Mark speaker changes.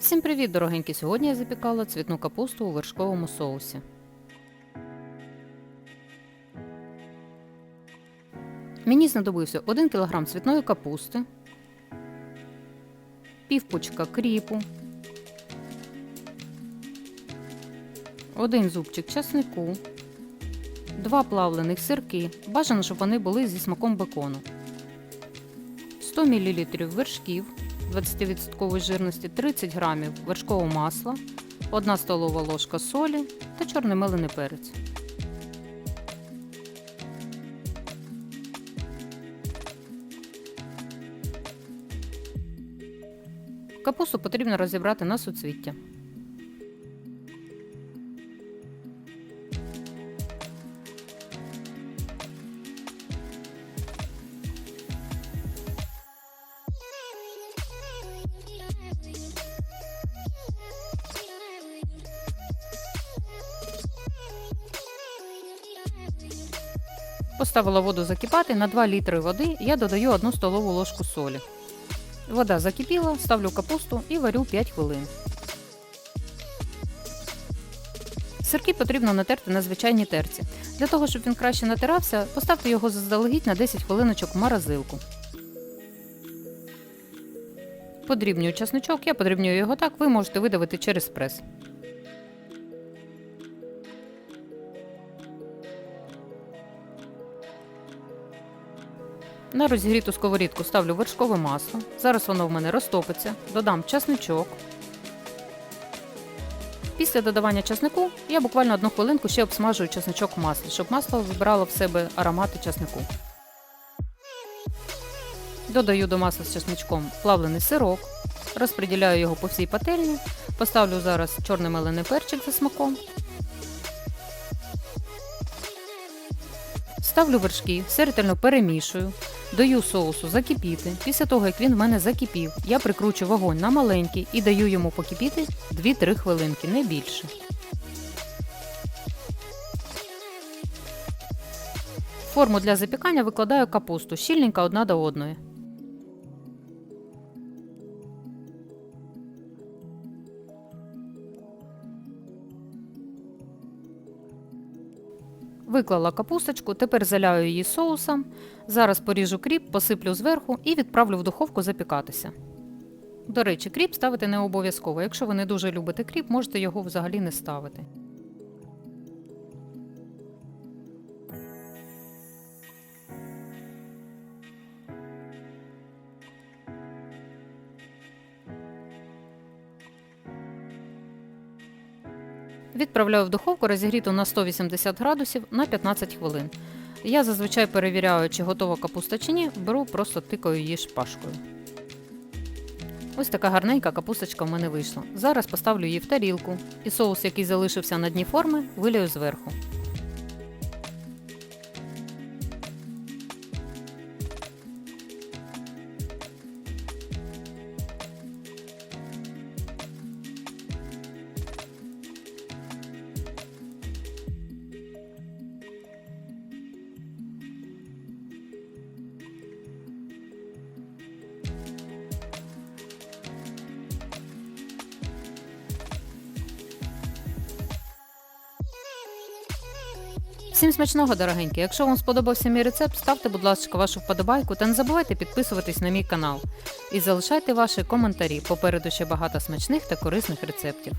Speaker 1: Всім привіт, дорогенькі! Сьогодні я запікала цвітну капусту у вершковому соусі. Мені знадобився 1 кг цвітної капусти, пів пучка кріпу, один зубчик часнику, два плавлених сирки. Бажано, щоб вони були зі смаком бекону, 100 мл вершків. 20% жирності 30 грамів вершкового масла, 1 столова ложка солі та чорний мелений перець. Капусту потрібно розібрати на суцвіття. Поставила воду закипати на 2 літри води я додаю 1 столову ложку солі. Вода закипіла, ставлю капусту і варю 5 хвилин. Сирки потрібно натерти на звичайній терці. Для того, щоб він краще натирався, поставте його заздалегідь на 10 хвилиночок в морозилку. Подрібнюю часничок, я подрібнюю його так, ви можете видавити через прес. На розігріту сковорідку ставлю вершкове масло. Зараз воно в мене розтопиться. Додам часничок. Після додавання часнику я буквально одну хвилинку ще обсмажую часничок в маслі, щоб масло збирало в себе аромати часнику. Додаю до масла з часничком плавлений сирок, розподіляю його по всій пательні, поставлю зараз чорний мелений перчик за смаком. Ставлю вершки, все ретельно перемішую, даю соусу закипіти. Після того, як він в мене закипів, я прикручу вогонь на маленький і даю йому покипіти 2-3 хвилинки, не більше. Форму для запікання викладаю капусту, щільненька одна до одної. Виклала капусточку, тепер заляю її соусом. Зараз поріжу кріп, посиплю зверху і відправлю в духовку запікатися. До речі, кріп ставити не обов'язково. Якщо ви не дуже любите кріп, можете його взагалі не ставити. Відправляю в духовку розігріту на 180 градусів на 15 хвилин. Я зазвичай перевіряю, чи готова капуста чи ні, беру, просто тикаю її шпажкою. Ось така гарненька капусточка в мене вийшла. Зараз поставлю її в тарілку і соус, який залишився на дні форми, вилію зверху. Всім смачного, дорогенькі! Якщо вам сподобався мій рецепт, ставте, будь ласка, вашу вподобайку та не забувайте підписуватись на мій канал. І залишайте ваші коментарі. Попереду ще багато смачних та корисних рецептів.